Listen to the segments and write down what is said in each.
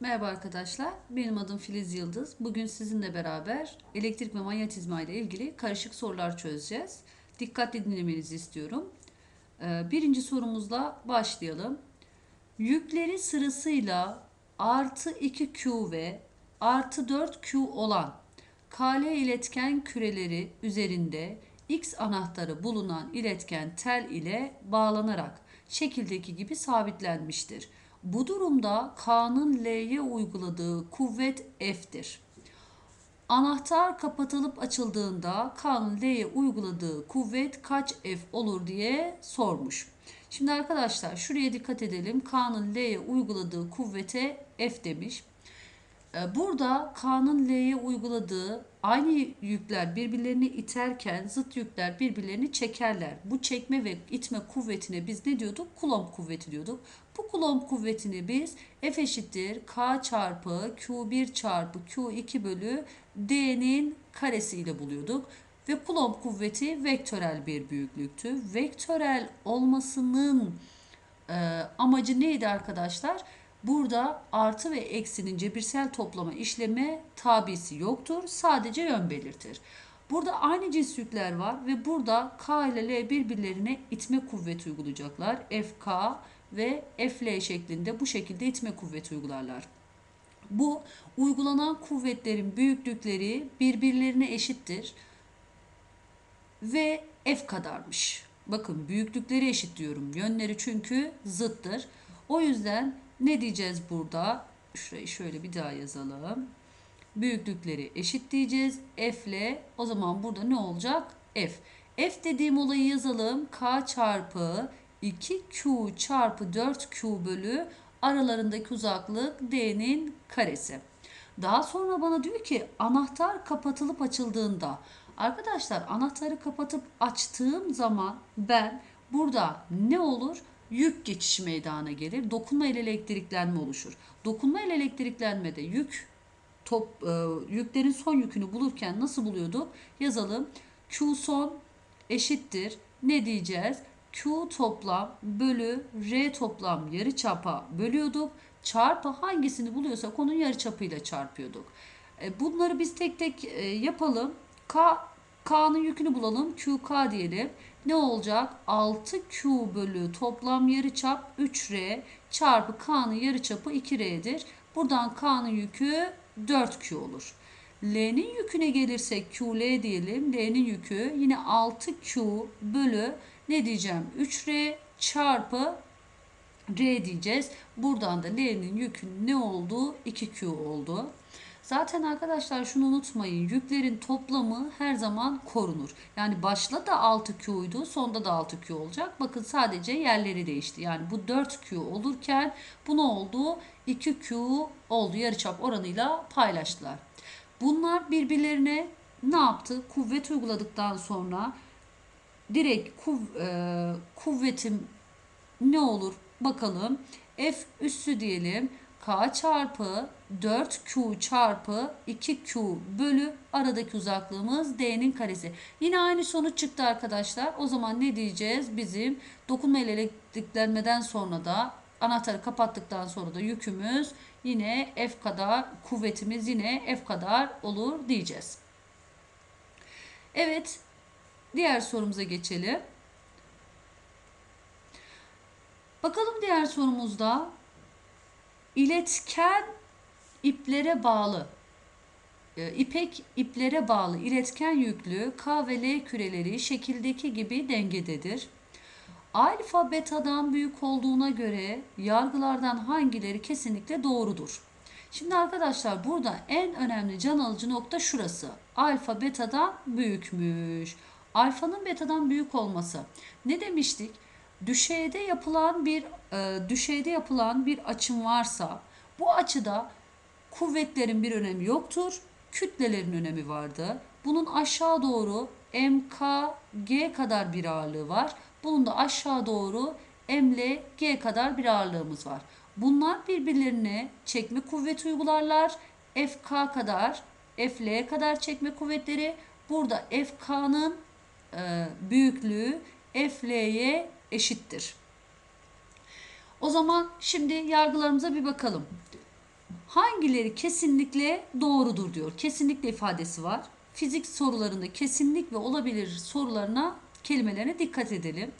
Merhaba arkadaşlar, benim adım Filiz Yıldız. Bugün sizinle beraber elektrik ve manyetizma ile ilgili karışık sorular çözeceğiz. Dikkatli dinlemenizi istiyorum. Ee, Birinci sorumuzla başlayalım. Yükleri sırasıyla artı 2Q ve artı 4Q olan KL iletken küreleri üzerinde X anahtarı bulunan iletken tel ile bağlanarak şekildeki gibi sabitlenmiştir. Bu durumda K'nın L'ye uyguladığı kuvvet F'tir. Anahtar kapatılıp açıldığında K'nın L'ye uyguladığı kuvvet kaç F olur diye sormuş. Şimdi arkadaşlar şuraya dikkat edelim. K'nın L'ye uyguladığı kuvvete F demiş. Ee, Burada K'nın L'ye uyguladığı aynı yükler birbirlerini iterken zıt yükler birbirlerini çekerler. Bu çekme ve itme kuvvetine biz ne diyorduk? Kulomb kuvveti diyorduk. Bu kulomb kuvvetini biz F eşittir K çarpı Q1 çarpı Q2 bölü D'nin karesi ile buluyorduk. Ve kulomb kuvveti vektörel bir büyüklüktü. Vektörel olmasının e, amacı neydi arkadaşlar? Burada artı ve eksinin cebirsel toplama işlemi tabisi yoktur. Sadece yön belirtir. Burada aynı cins yükler var ve burada K ile L birbirlerine itme kuvveti uygulayacaklar. FK ve FL şeklinde bu şekilde itme kuvveti uygularlar. Bu uygulanan kuvvetlerin büyüklükleri birbirlerine eşittir ve F kadarmış. Bakın büyüklükleri eşit diyorum. Yönleri çünkü zıttır. O yüzden ne diyeceğiz burada? Şurayı şöyle bir daha yazalım. Büyüklükleri eşit diyeceğiz. F ile o zaman burada ne olacak? F. F dediğim olayı yazalım. K çarpı 2Q çarpı 4Q bölü aralarındaki uzaklık D'nin karesi. Daha sonra bana diyor ki anahtar kapatılıp açıldığında arkadaşlar anahtarı kapatıp açtığım zaman ben burada ne olur? Yük geçişi meydana gelir. Dokunma ile elektriklenme oluşur. Dokunma ile elektriklenmede yük top e, yüklerin son yükünü bulurken nasıl buluyorduk? Yazalım. Q son eşittir. Ne diyeceğiz? Q toplam bölü R toplam yarıçapa bölüyorduk. Çarpı hangisini buluyorsak onun yarıçapıyla çarpıyorduk. E, bunları biz tek tek e, yapalım. K K'nın yükünü bulalım. QK diyelim. Ne olacak? 6Q bölü toplam yarıçap 3R çarpı K'nın yarıçapı 2R'dir. Buradan K'nın yükü 4Q olur. L'nin yüküne gelirsek QL diyelim. L'nin yükü yine 6Q bölü ne diyeceğim? 3R çarpı R diyeceğiz. Buradan da L'nin yükün ne oldu? 2Q oldu. Zaten arkadaşlar şunu unutmayın. Yüklerin toplamı her zaman korunur. Yani başla da 6Q'ydu. Sonda da 6Q olacak. Bakın sadece yerleri değişti. Yani bu 4Q olurken bu ne oldu? 2Q oldu. Yarıçap oranıyla paylaştılar. Bunlar birbirlerine ne yaptı? Kuvvet uyguladıktan sonra direkt kuv, e, kuvvetim ne olur bakalım. F üssü diyelim. K çarpı 4Q çarpı 2Q bölü aradaki uzaklığımız D'nin karesi. Yine aynı sonuç çıktı arkadaşlar. O zaman ne diyeceğiz? Bizim dokunma ile elektriklenmeden sonra da anahtarı kapattıktan sonra da yükümüz yine F kadar kuvvetimiz yine F kadar olur diyeceğiz. Evet. Diğer sorumuza geçelim. Bakalım diğer sorumuzda iletken iplere bağlı e, ipek iplere bağlı iletken yüklü K ve L küreleri şekildeki gibi dengededir. Alfa betadan büyük olduğuna göre yargılardan hangileri kesinlikle doğrudur? Şimdi arkadaşlar burada en önemli can alıcı nokta şurası. Alfa betadan büyükmüş. Alfanın betadan büyük olması. Ne demiştik? Düşeyde yapılan bir e, düşeyde yapılan bir açım varsa bu açıda kuvvetlerin bir önemi yoktur. Kütlelerin önemi vardı. Bunun aşağı doğru MKG kadar bir ağırlığı var. Bunun da aşağı doğru MLG kadar bir ağırlığımız var. Bunlar birbirlerine çekme kuvveti uygularlar. FK kadar, FL kadar çekme kuvvetleri. Burada FK'nın e, büyüklüğü FL'ye eşittir. O zaman şimdi yargılarımıza bir bakalım. Hangileri kesinlikle doğrudur diyor. Kesinlikle ifadesi var. Fizik sorularında kesinlik ve olabilir sorularına kelimelerine dikkat edelim.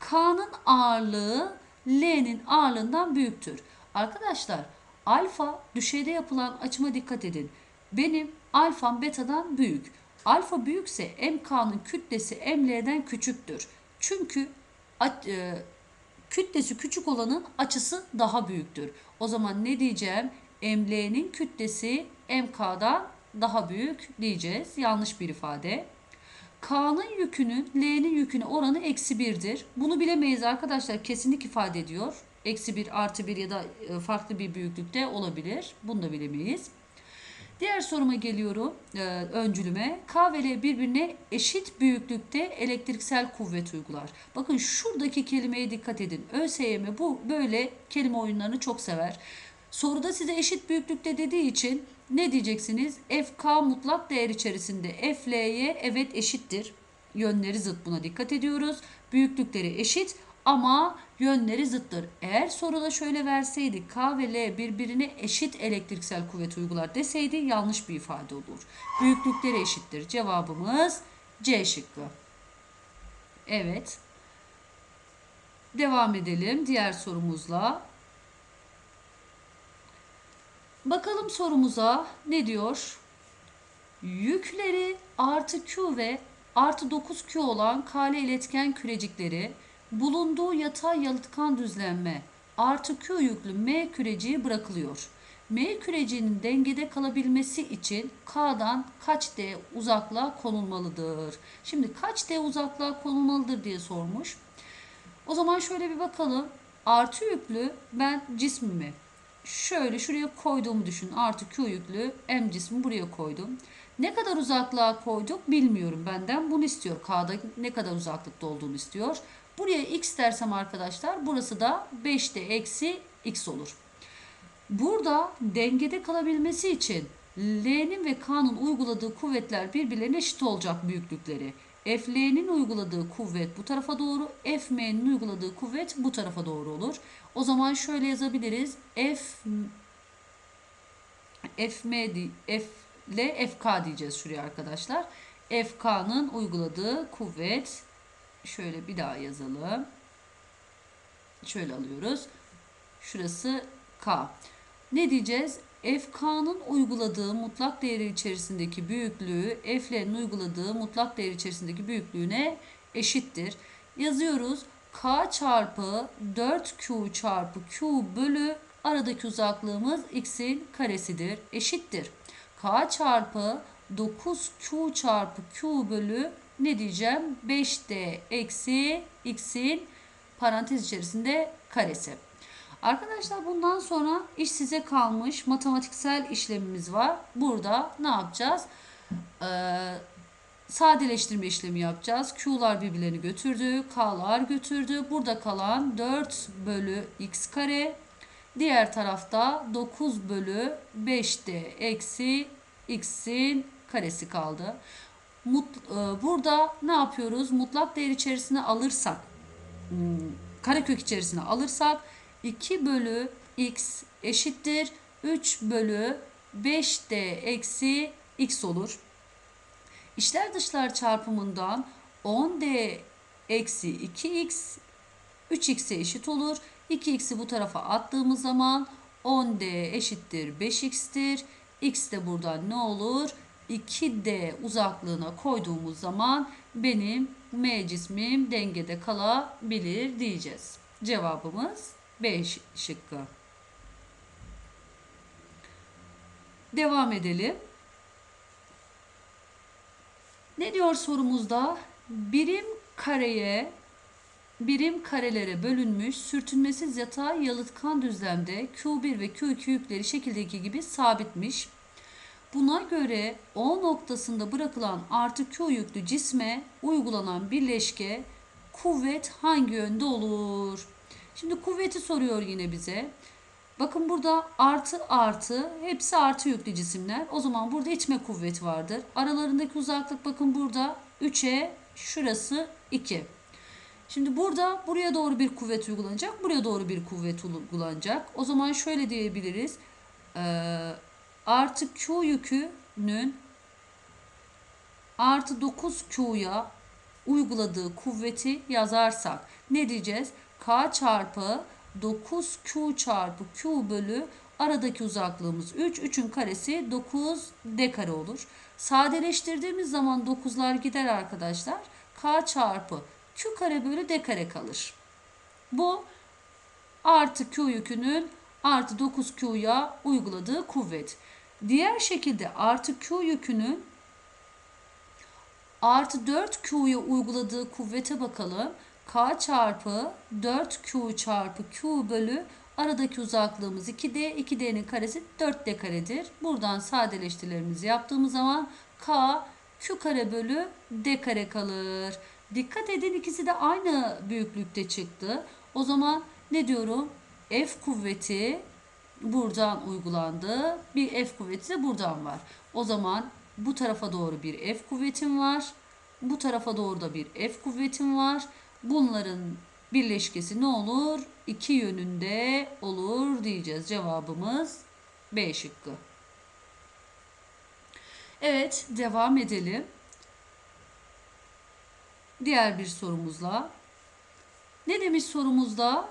K'nın ağırlığı L'nin ağırlığından büyüktür. Arkadaşlar alfa düşeyde yapılan açıma dikkat edin. Benim alfam betadan büyük. Alfa büyükse MK'nın kütlesi ML'den küçüktür. Çünkü kütlesi küçük olanın açısı daha büyüktür. O zaman ne diyeceğim? ML'nin kütlesi MK'dan daha büyük diyeceğiz. Yanlış bir ifade. K'nın yükünün L'nin yüküne oranı eksi birdir. Bunu bilemeyiz arkadaşlar. Kesinlik ifade ediyor. Eksi bir artı bir ya da e, farklı bir büyüklükte olabilir. Bunu da bilemeyiz. Diğer soruma geliyorum. E, öncülüme. K ve birbirine eşit büyüklükte elektriksel kuvvet uygular. Bakın şuradaki kelimeye dikkat edin. ÖSYM bu böyle kelime oyunlarını çok sever. Soruda size eşit büyüklükte dediği için ne diyeceksiniz? FK mutlak değer içerisinde FL'ye evet eşittir. Yönleri zıt buna dikkat ediyoruz. Büyüklükleri eşit ama yönleri zıttır. Eğer soruda şöyle verseydi K ve L birbirine eşit elektriksel kuvvet uygular deseydi yanlış bir ifade olur. Büyüklükleri eşittir. Cevabımız C şıkkı. Evet. Devam edelim diğer sorumuzla. Bakalım sorumuza ne diyor? Yükleri artı Q ve artı 9Q olan kale iletken kürecikleri bulunduğu yatay yalıtkan düzlenme artı Q yüklü M küreciği bırakılıyor. M küreciğinin dengede kalabilmesi için K'dan kaç D uzaklığa konulmalıdır? Şimdi kaç D uzaklığa konulmalıdır diye sormuş. O zaman şöyle bir bakalım. Artı yüklü ben cismimi şöyle şuraya koyduğumu düşün. Artı Q yüklü M cismi buraya koydum. Ne kadar uzaklığa koyduk bilmiyorum benden. Bunu istiyor. K'da ne kadar uzaklıkta olduğunu istiyor. Buraya x dersem arkadaşlar burası da 5'te eksi x olur. Burada dengede kalabilmesi için L'nin ve K'nın uyguladığı kuvvetler birbirlerine eşit olacak büyüklükleri. FL'nin uyguladığı kuvvet bu tarafa doğru, FM'nin uyguladığı kuvvet bu tarafa doğru olur. O zaman şöyle yazabiliriz. F FM F ile FK diyeceğiz şuraya arkadaşlar. FK'nın uyguladığı kuvvet şöyle bir daha yazalım. Şöyle alıyoruz. Şurası K. Ne diyeceğiz? FK'nın uyguladığı mutlak değeri içerisindeki büyüklüğü F'lerin uyguladığı mutlak değeri içerisindeki büyüklüğüne eşittir. Yazıyoruz. K çarpı 4Q çarpı Q bölü aradaki uzaklığımız x'in karesidir. Eşittir. K çarpı 9Q çarpı Q bölü ne diyeceğim? 5D eksi x'in parantez içerisinde karesi. Arkadaşlar bundan sonra iş size kalmış matematiksel işlemimiz var. Burada ne yapacağız? Ee, sadeleştirme işlemi yapacağız. Q'lar birbirlerini götürdü. K'lar götürdü. Burada kalan 4 bölü x kare. Diğer tarafta 9 bölü 5'te eksi x'in karesi kaldı. Mut, e, burada ne yapıyoruz? Mutlak değer içerisine alırsak, hmm, karekök içerisine alırsak 2 bölü x eşittir 3 bölü 5d eksi x olur. İçler dışlar çarpımından 10d eksi 2x 3x'e eşit olur. 2x'i bu tarafa attığımız zaman 10d eşittir 5x'tir. x de buradan ne olur? 2d uzaklığına koyduğumuz zaman benim m cismim dengede kalabilir diyeceğiz. Cevabımız B şıkkı. Devam edelim. Ne diyor sorumuzda? Birim kareye birim karelere bölünmüş sürtünmesiz yatay yalıtkan düzlemde Q1 ve Q2 yükleri şekildeki gibi sabitmiş. Buna göre O noktasında bırakılan artı Q yüklü cisme uygulanan birleşke kuvvet hangi yönde olur? Şimdi kuvveti soruyor yine bize. Bakın burada artı artı hepsi artı yüklü cisimler. O zaman burada itme kuvveti vardır. Aralarındaki uzaklık bakın burada 3'e şurası 2. Şimdi burada buraya doğru bir kuvvet uygulanacak. Buraya doğru bir kuvvet uygulanacak. O zaman şöyle diyebiliriz. Ee, artı Q yükünün artı 9Q'ya uyguladığı kuvveti yazarsak ne diyeceğiz? K çarpı 9Q çarpı Q bölü aradaki uzaklığımız 3. 3'ün karesi 9 D kare olur. Sadeleştirdiğimiz zaman 9'lar gider arkadaşlar. K çarpı Q kare bölü D kare kalır. Bu artı Q yükünün artı 9Q'ya uyguladığı kuvvet. Diğer şekilde artı Q yükünün artı 4Q'ya uyguladığı kuvvete bakalım. K çarpı 4Q çarpı Q bölü aradaki uzaklığımız 2D. 2D'nin karesi 4D karedir. Buradan sadeleştirilerimizi yaptığımız zaman K Q kare bölü D kare kalır. Dikkat edin ikisi de aynı büyüklükte çıktı. O zaman ne diyorum? F kuvveti buradan uygulandı. Bir F kuvveti de buradan var. O zaman bu tarafa doğru bir F kuvvetim var. Bu tarafa doğru da bir F kuvvetim var. Bunların birleşkesi ne olur? İki yönünde olur diyeceğiz. Cevabımız B şıkkı. Evet, devam edelim. Diğer bir sorumuzla. Ne demiş sorumuzda?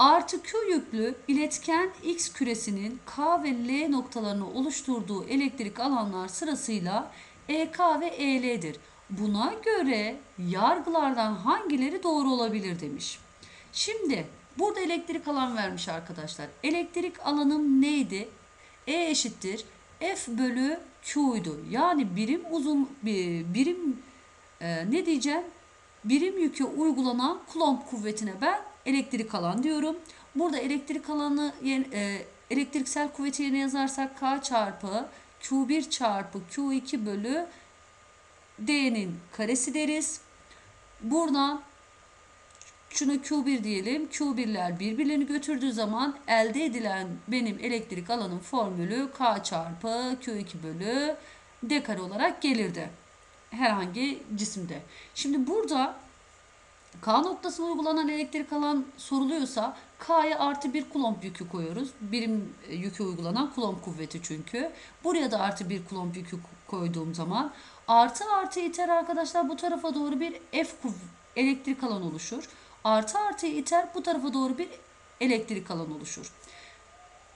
Artı Q yüklü iletken X küresinin K ve L noktalarını oluşturduğu elektrik alanlar sırasıyla EK ve EL'dir. Buna göre yargılardan hangileri doğru olabilir demiş. Şimdi burada elektrik alan vermiş arkadaşlar. Elektrik alanım neydi? E eşittir F bölü Q'ydu. Yani birim uzun birim e, ne diyeceğim? Birim yüke uygulanan Coulomb kuvvetine ben elektrik alan diyorum. Burada elektrik alanı e, elektriksel kuvveti yerine yazarsak K çarpı Q1 çarpı Q2 bölü D'nin karesi deriz. Buradan şunu Q1 diyelim. Q1'ler birbirlerini götürdüğü zaman elde edilen benim elektrik alanın formülü K çarpı Q2 bölü D kare olarak gelirdi. Herhangi cisimde. Şimdi burada K noktasına uygulanan elektrik alan soruluyorsa K'ya artı bir kulomb yükü koyuyoruz. Birim yükü uygulanan kulomb kuvveti çünkü. Buraya da artı bir kulomb yükü koyduğum zaman artı artı iter arkadaşlar bu tarafa doğru bir F elektrik alan oluşur. Artı artı iter bu tarafa doğru bir elektrik alan oluşur.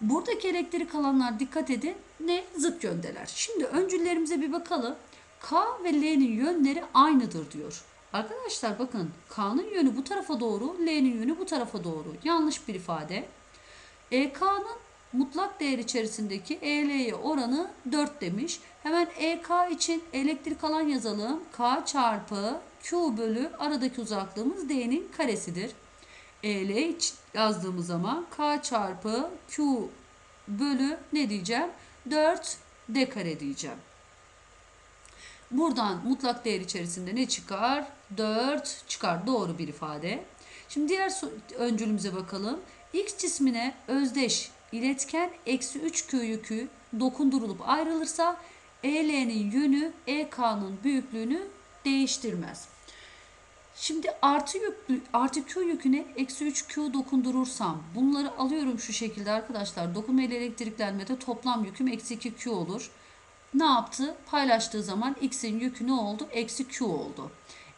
Buradaki elektrik alanlar dikkat edin ne zıt yöndeler. Şimdi öncüllerimize bir bakalım. K ve L'nin yönleri aynıdır diyor. Arkadaşlar bakın K'nın yönü bu tarafa doğru, L'nin yönü bu tarafa doğru. Yanlış bir ifade. EK'nın mutlak değer içerisindeki EL'ye oranı 4 demiş. Hemen EK için elektrik alan yazalım. K çarpı Q bölü aradaki uzaklığımız D'nin karesidir. EL yazdığımız zaman K çarpı Q bölü ne diyeceğim? 4 D kare diyeceğim. Buradan mutlak değer içerisinde ne çıkar? 4 çıkar. Doğru bir ifade. Şimdi diğer öncülümüze bakalım. X cismine özdeş iletken eksi 3 Q yükü dokundurulup ayrılırsa EL'nin yönü EK'nın büyüklüğünü değiştirmez. Şimdi artı yüklü, artı Q yüküne eksi 3 Q dokundurursam bunları alıyorum şu şekilde arkadaşlar. Dokunma ile elektriklenmede toplam yüküm eksi 2 Q olur ne yaptı? Paylaştığı zaman x'in yükü ne oldu? Eksi q oldu.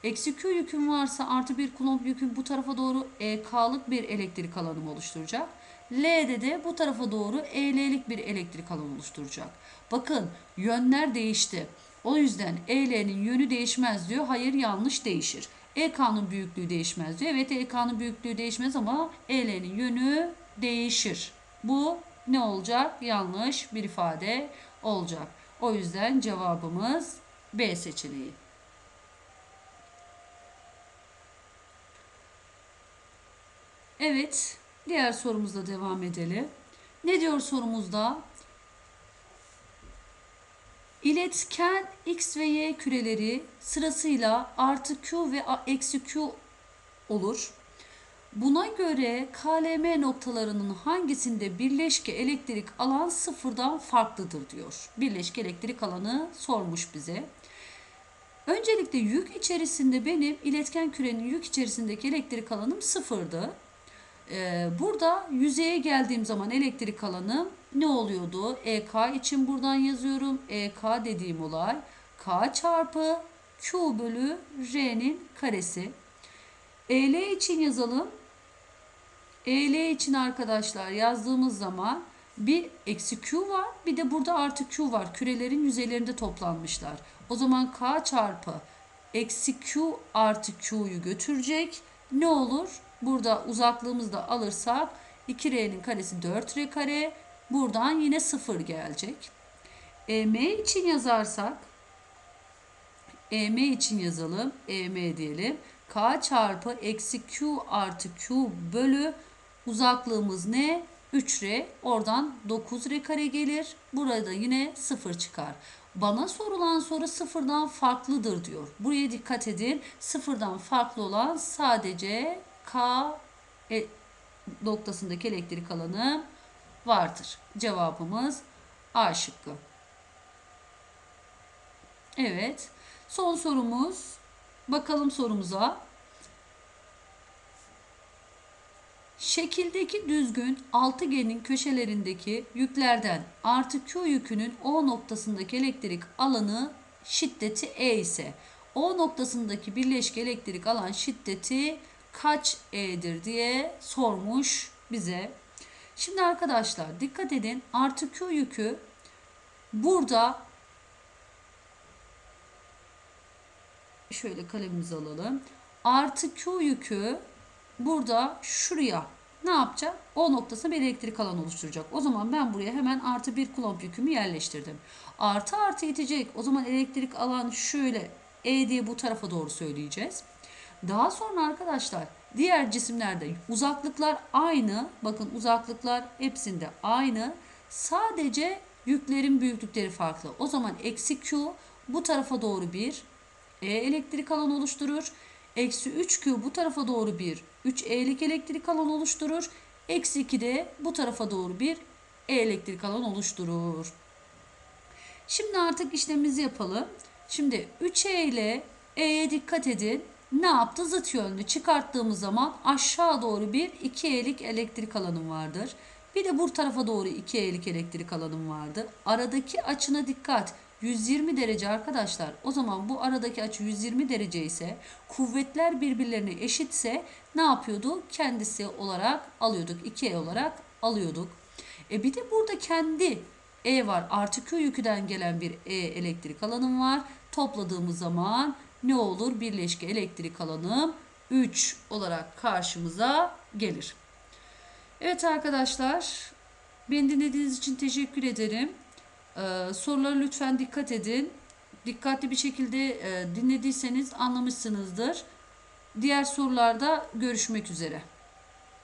Eksi q yüküm varsa artı bir kulomb yüküm bu tarafa doğru EK'lık bir elektrik alanım oluşturacak. L'de de bu tarafa doğru EL'lik bir elektrik alan oluşturacak. Bakın yönler değişti. O yüzden EL'nin yönü değişmez diyor. Hayır yanlış değişir. EK'nın büyüklüğü değişmez diyor. Evet EK'nın büyüklüğü değişmez ama EL'nin yönü değişir. Bu ne olacak? Yanlış bir ifade olacak. O yüzden cevabımız B seçeneği. Evet, diğer sorumuzla devam edelim. Ne diyor sorumuzda? İletken X ve Y küreleri sırasıyla artı Q ve eksi Q olur. Buna göre KLM noktalarının hangisinde birleşke elektrik alan sıfırdan farklıdır diyor. Birleşke elektrik alanı sormuş bize. Öncelikle yük içerisinde benim iletken kürenin yük içerisindeki elektrik alanım sıfırdı. Ee, burada yüzeye geldiğim zaman elektrik alanım ne oluyordu? EK için buradan yazıyorum. EK dediğim olay K çarpı Q bölü R'nin karesi. EL için yazalım. EL için arkadaşlar yazdığımız zaman bir eksi Q var bir de burada artı Q var. Kürelerin yüzeylerinde toplanmışlar. O zaman K çarpı eksi Q artı Q'yu götürecek. Ne olur? Burada uzaklığımızı da alırsak 2R'nin karesi 4R kare. Buradan yine 0 gelecek. EM için yazarsak EM için yazalım. EM diyelim. K çarpı eksi Q artı Q bölü uzaklığımız ne? 3R. Oradan 9R kare gelir. Burada yine 0 çıkar. Bana sorulan soru sıfırdan farklıdır diyor. Buraya dikkat edin. Sıfırdan farklı olan sadece K e, noktasındaki elektrik alanı vardır. Cevabımız A şıkkı. Evet. Son sorumuz. Bakalım sorumuza. Şekildeki düzgün altıgenin köşelerindeki yüklerden artı Q yükünün O noktasındaki elektrik alanı şiddeti E ise O noktasındaki birleşik elektrik alan şiddeti kaç E'dir diye sormuş bize. Şimdi arkadaşlar dikkat edin artı Q yükü burada şöyle kalemimizi alalım. Artı Q yükü burada şuraya ne yapacak? O noktasına bir elektrik alan oluşturacak. O zaman ben buraya hemen artı bir kulomb yükümü yerleştirdim. Artı artı itecek. O zaman elektrik alan şöyle E diye bu tarafa doğru söyleyeceğiz. Daha sonra arkadaşlar diğer cisimlerde uzaklıklar aynı. Bakın uzaklıklar hepsinde aynı. Sadece yüklerin büyüklükleri farklı. O zaman eksi Q bu tarafa doğru bir E elektrik alan oluşturur. Eksi 3Q bu tarafa doğru bir 3E'lik elektrik alan oluşturur. Eksi 2 de bu tarafa doğru bir E elektrik alan oluşturur. Şimdi artık işlemimizi yapalım. Şimdi 3E ile E'ye dikkat edin. Ne yaptı? Zıt yönlü çıkarttığımız zaman aşağı doğru bir 2E'lik elektrik alanım vardır. Bir de bu tarafa doğru 2E'lik elektrik alanım vardı. Aradaki açına dikkat. 120 derece arkadaşlar. O zaman bu aradaki açı 120 derece ise kuvvetler birbirlerine eşitse ne yapıyordu? Kendisi olarak alıyorduk. 2E olarak alıyorduk. E bir de burada kendi E var. Artı Q yüküden gelen bir E elektrik alanım var. Topladığımız zaman ne olur? Birleşke elektrik alanım 3 olarak karşımıza gelir. Evet arkadaşlar. Beni dinlediğiniz için teşekkür ederim. Ee, sorulara lütfen dikkat edin. Dikkatli bir şekilde e, dinlediyseniz anlamışsınızdır. Diğer sorularda görüşmek üzere.